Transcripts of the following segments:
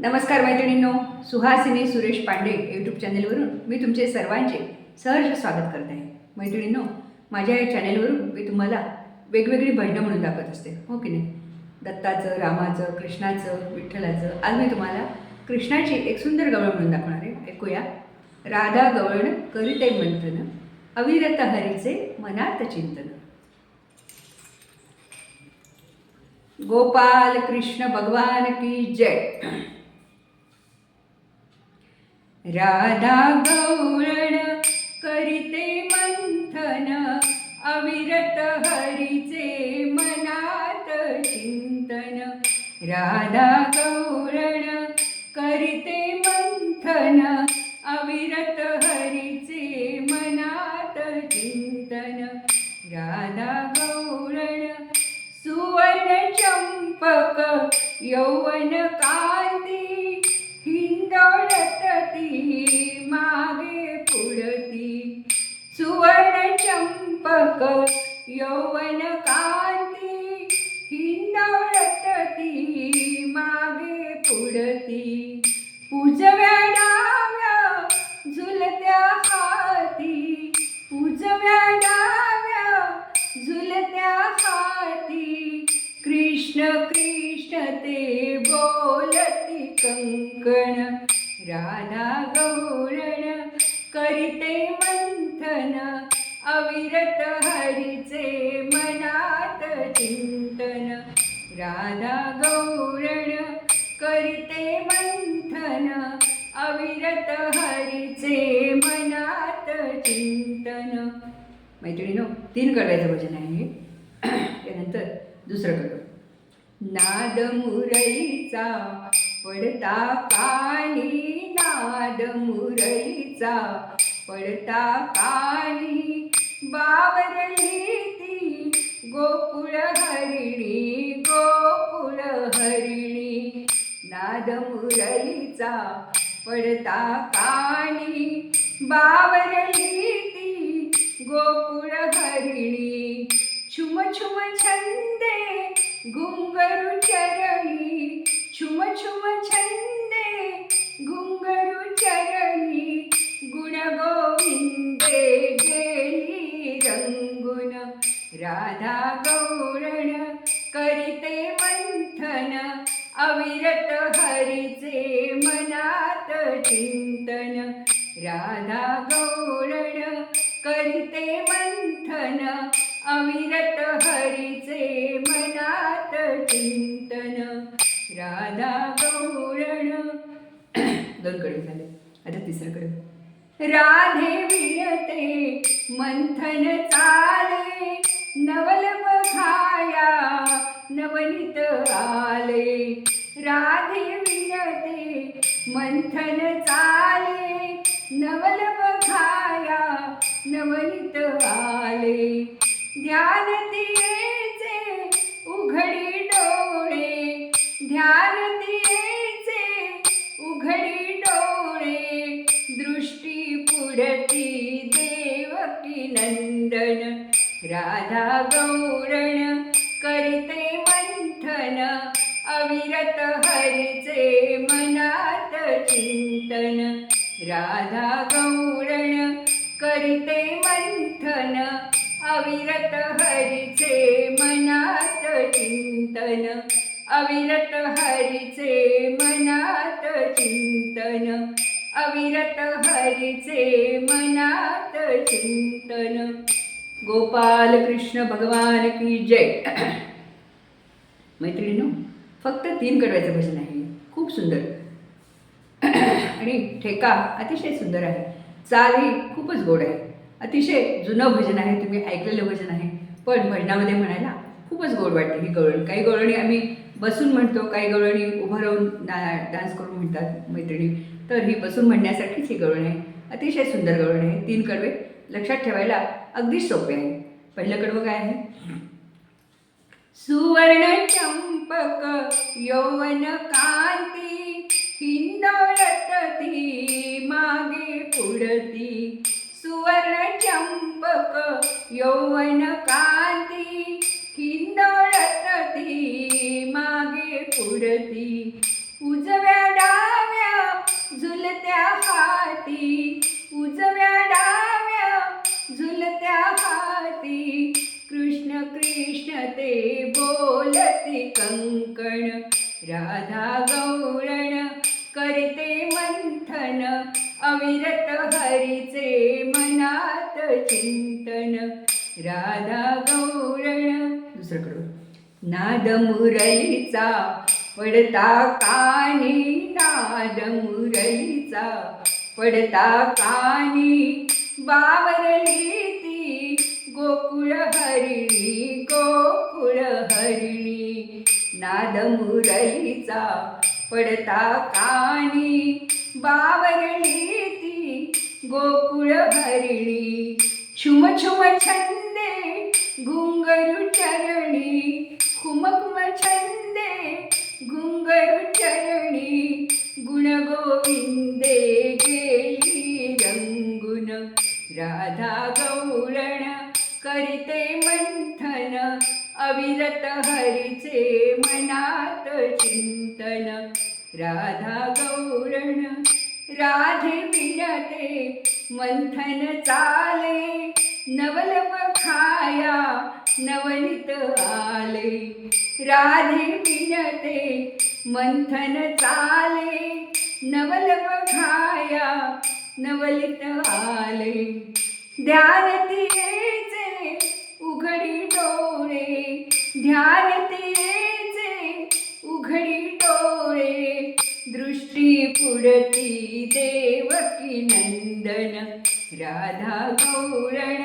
नमस्कार मैत्रिणींनो सुहासिनी सुरेश पांडे यूट्यूब चॅनेलवरून मी तुमचे सर्वांचे सहर्ष स्वागत करत आहे. मैत्रिणींनो माझ्या या चॅनेलवरून मी तुम्हाला वेगवेगळी भजनं म्हणून दाखवत असते हो की नाही? दत्ताचं रामाचं कृष्णाचं विठ्ठलाचं आज मी तुम्हाला कृष्णाची एक सुंदर गवळण म्हणून दाखवणार आहे. ऐकूया. राधा गवळण करीते मंथन अविरत हरीचे मनात चिंतन. गोपाल कृष्ण भगवान की जय. राधा गौरण करीते मंथन अविरत हरीचे मनात चिंतन. राधा गौरण करीते मंथन अविरत हरीचे मनात चिंतन. राधा गौरण सुवर्ण चंपक यौवन का कृष्ण कृष्ण ते बोलती कंकण राधा गौरण करीते मंथन. अविरत हरीचे मनात चिंतन. राधा गौरण करीते मंथन. अविरत हरीचे मनात चिंतन. मैत्रिणीनो तीन कडव्याचं भजन आहे त्यानंतर दुसरं कडवं नाद मुरईचा पडता कानी नाद मुरईचा पडता कानी बावरली ती गोकुळ हरिणी गोकुळ हरिणी. नाद मुरईचा पडता कानी बावरली ती गोकुळ हरिणी. छुम छुम छंदे घुंगरू चरणी छुम छुम छंदे घुंगरू चरणी गुण गोविंदे गेली रंगुन. राधा गौरण करीते मंथन अविरत हरीचे मनात चिंतन. राधा गौरण करीते मंथन अविरत आता तिसरं कडे राधे विरते मंथन चाले नवल बघाया नवनीत आले. राधे विरते मंथन चाले नवल बघाया नवनीत आले. नंदन राधा गौरण करते मंथन अविरत हरिचे मनात चिंतन. राधा गौरण करते मंथन अविरत हरिचे मनात चिंतन. अविरत हरिचे मनात चिंतन. अविरत हरीचे मनात चिंतन. गोपाल कृष्ण भगवान की जय. मैत्रिणीनो फक्त तीन कडव्याचं भजन आहे. खूप सुंदर. आणि ठेका अतिशय सुंदर आहे. चाल ही खूपच गोड आहे. अतिशय जुनं भजन आहे तुम्ही ऐकलेलं भजन आहे. पण भजनामध्ये म्हणायला खूपच गोड वाटते ही गवळणी. काही गवळणी आम्ही बसून म्हणतो काही गवळणी उभं राहून डान्स करून म्हणतात मैत्रिणी. तर ही बसून म्हणण्यासाठीच ही गवळणी आहे. अतिशय सुंदर गवळणी आहे. तीन कडवे लक्षात ठेवायला अगदी सोपे आहे. पहिलं कडवं काय आहे? सुवर्ण चंपक यौवन कांती हिंदोळत ती मागे पुढती. सुवर्ण चंपक यौवन कांती हिंदोळत ती मागे पुढती. हरीचे चिंतन राधा गौरण. दुसरं करू नाद मुरलीचा पडता कानी नाद मुरलीचा पडता कानी. बावरली ती गोकुळ हरिणी गोकुळ हरिणी. नाद मुरलीचा पडता कानी बावरली ती गोकुळ हरिणी छुम छुम छंदे घुंगरू चरणी कुमकुम छंदे घुंगरू चरणी गुण गोविंदे गेली रंगुन राधा गौरण करीते मंथन अविरत हरीचे मनात चिंतन राधा गौरण राधे विनते मंथन चाले नवलव खाया नवनीत आले. राधे विनते मंथन चाले नवलव खाया नवलित आले. ध्यानतीचे उघडी डोळे ध्यानतीचे उघडी उडती देवकी नंदन राधा गौरण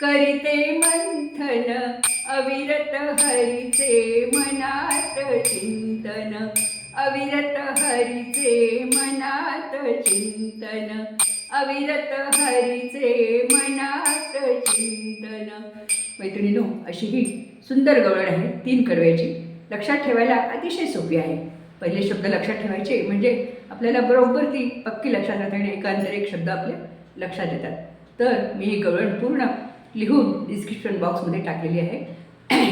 करिते मंथन अविरत हरीचे मनात चिंतन अविरत हरीचे मनात चिंतन अविरत हरीचे मनात चिंतन. मैत्रिणीनो अशी ही सुंदर गवळण आहे तीन कडव्याची लक्षात ठेवायला अतिशय सोपी आहे. पहिले शब्द लक्षात ठेवायचे म्हणजे आपल्याला बरोबर ती पक्की लक्षात राहते आणि एकांतर एक शब्द आपले लक्षात येतात. तर मी ही गवळण पूर्ण लिहून डिस्क्रिप्शन बॉक्समध्ये टाकलेली आहे.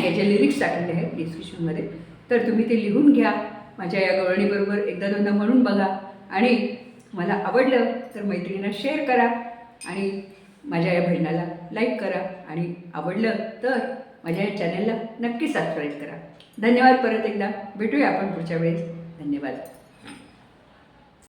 याचे लिरिक्स टाकलेले आहेत डिस्क्रिप्शनमध्ये तर तुम्ही ते लिहून घ्या. माझ्या या गवळणीबरोबर एकदा दोनदा म्हणून बघा. आणि मला आवडलं तर मैत्रिणींना शेअर करा आणि माझ्या या भजनाला लाईक करा. आणि आवडलं तर माझ्या या चॅनलला नक्की सबस्क्राईब करा. धन्यवाद परत एकदा. भेटूया आपण पुढच्या वेळेस. धन्यवाद.